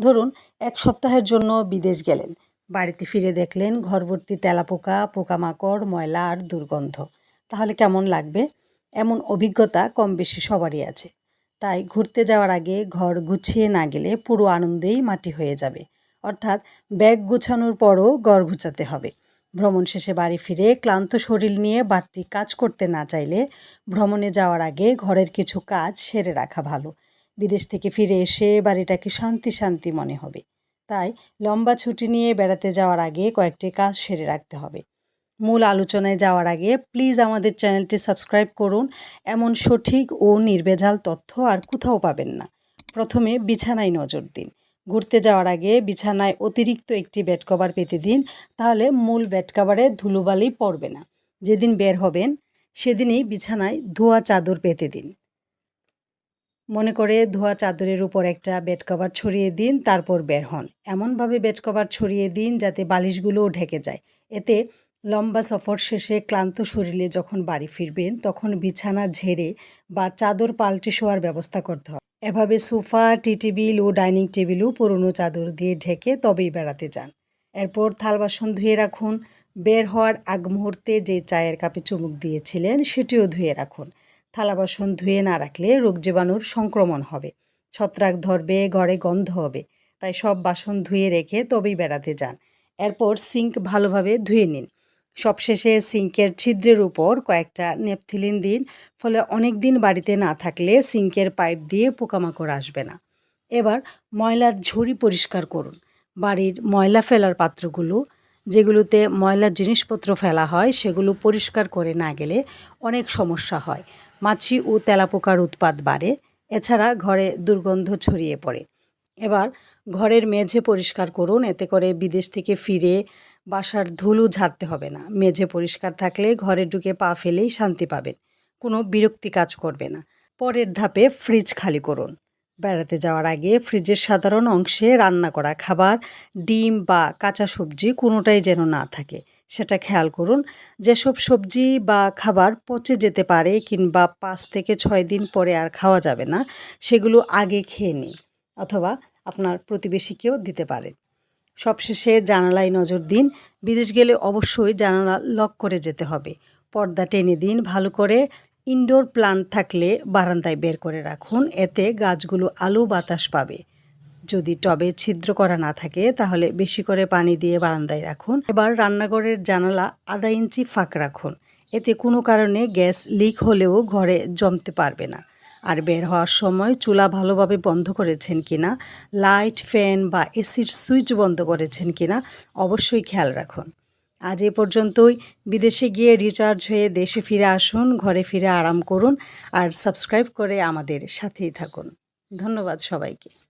ধরুন, এক সপ্তাহের জন্য বিদেশ গেলেন। বাড়িতে ফিরে দেখলেন ঘরভর্তি তেলাপোকা, পোকামাকড়, ময়লা আর দুর্গন্ধ। তাহলে কেমন লাগবে? এমন অভিজ্ঞতা কম বেশি সবারই আছে। তাই ঘুরতে যাওয়ার আগে ঘর গুছিয়ে না গেলে পুরো আনন্দেই মাটি হয়ে যাবে। অর্থাৎ ব্যাগ গুছানোর পরও ঘর গুছাতে হবে। ভ্রমণ শেষে বাড়ি ফিরে ক্লান্ত শরীর নিয়ে বাড়তি কাজ করতে না চাইলে ভ্রমণে যাওয়ার আগে ঘরের কিছু কাজ সেরে রাখা ভালো। বিদেশ থেকে ফিরে এসে বাড়িটাকে শান্তি শান্তি মনে হবে। তাই লম্বা ছুটি নিয়ে বেড়াতে যাওয়ার আগে কয়েকটি কাজ সেরে রাখতে হবে। মূল আলোচনায় যাওয়ার আগে প্লিজ আমাদের চ্যানেলটি সাবস্ক্রাইব করুন। এমন সঠিক ও নির্ভেজাল তথ্য আর কোথাও পাবেন না। প্রথমে বিছানায় নজর দিন। ঘুরতে যাওয়ার আগে বিছানায় অতিরিক্ত একটি বেড কভার পেতে দিন। তাহলে মূল বেড কভারে ধুলোবালি পড়বে না। যেদিন বের হবেন, সেদিনই বিছানায় ধোয়া চাদর পেতে দিন। মনে করে ধোয়া চাদরের উপর একটা বেড কভার ছড়িয়ে দিন, তারপর বের হন। এমনভাবে বেড কভার ছড়িয়ে দিন যাতে বালিশগুলোও ঢেকে যায়। এতে লম্বা সফর শেষে ক্লান্ত শরীরে যখন বাড়ি ফিরবেন, তখন বিছানা ঝেড়ে বা চাদর পাল্টে শোয়ার ব্যবস্থা করতে হবে। এভাবে সোফা, টি টেবিল ও ডাইনিং টেবিলও পুরনো চাদর দিয়ে ঢেকে তবেই বেড়াতে যান। এরপর থাল বাসন ধুয়ে রাখুন। বের হওয়ার আগ মুহূর্তে যে চায়ের কাপে চুমুক দিয়েছিলেন, সেটিও ধুয়ে রাখুন। থালা বাসন ধুয়ে না রাখলে রোগ জীবাণুর সংক্রমণ হবে। ছত্রাক ধরবে ঘরে গন্ধ হবে। তাই সব বাসন ধুয়ে রেখে তবেই বেড়াতে যান। এরপর সিঙ্ক ভালোভাবে ধুয়ে নিন। সবশেষে সিঙ্কের ছিদ্রের উপর কয়েকটা নেপথিলিন দিন, ফলে অনেক দিন বাড়িতে না থাকলে সিঙ্কের পাইপ দিয়ে পোকামাকড় আসবে না। এবার ময়লার ঝুড়ি পরিষ্কার করুন। বাড়ির ময়লা ফেলার পাত্রগুলো, যেগুলোতে ময়লার জিনিসপত্র ফেলা হয়, সেগুলো পরিষ্কার করে না গেলে অনেক সমস্যা হয়। মাছি ও তেলাপোকার উৎপাদ বাড়ে, এছাড়া ঘরে দুর্গন্ধ ছড়িয়ে পড়ে। এবার ঘরের মেঝে পরিষ্কার করুন, এতে করে বিদেশ থেকে ফিরে বাসার ধুলো ঝাড়তে হবে না। মেঝে পরিষ্কার থাকলে ঘরে ঢুকে পা ফেলেই শান্তি পাবেন, কোনো বিরক্তি কাজ করবে না। পরের ধাপে ফ্রিজ খালি করুন। বেড়াতে যাওয়ার আগে ফ্রিজের সাধারণ অংশে রান্না করা খাবার, ডিম বা কাঁচা সবজি কোনোটাই যেন না থাকে। সেটা খেয়াল করুন যেসব সবজি বা খাবার পচে যেতে পারে কিংবা পাঁচ থেকে ছয় দিন পরে আর খাওয়া যাবে না, সেগুলো আগে খেয়ে নিন অথবা আপনার প্রতিবেশীকেও দিতে পারেন। সবশেষে জানালায় নজর দিন, বিদেশ গেলে অবশ্যই জানালা লক করে যেতে হবে। পর্দা টেনে দিন, ভালো করে ইনডোর প্লান্ট থাকলে বারান্দায় বের করে রাখুন, এতে গাছগুলো আলো বাতাস পাবে। যদি টবে ছিদ্র করা না থাকে, তাহলে বেশি করে পানি দিয়ে বারান্দায় রাখুন। এবার রান্নাঘরের জানালা আধা ইঞ্চি ফাঁক রাখুন। এতে কোনো কারণে গ্যাস লিক হলেও ঘরে জমতে পারবে না। আর বের হওয়ার সময় চুলা ভালোভাবে বন্ধ করেছেন কিনা, লাইট, ফ্যান বা এসির সুইচ বন্ধ করেছেন কিনা, অবশ্যই খেয়াল রাখুন। আজ এ পর্যন্তই। বিদেশে গিয়ে রিচার্জ হয়ে দেশে ফিরে আসুন, ঘরে ফিরে আরাম করুন, আর সাবস্ক্রাইব করে আমাদের সাথেই থাকুন। ধন্যবাদ সবাইকে।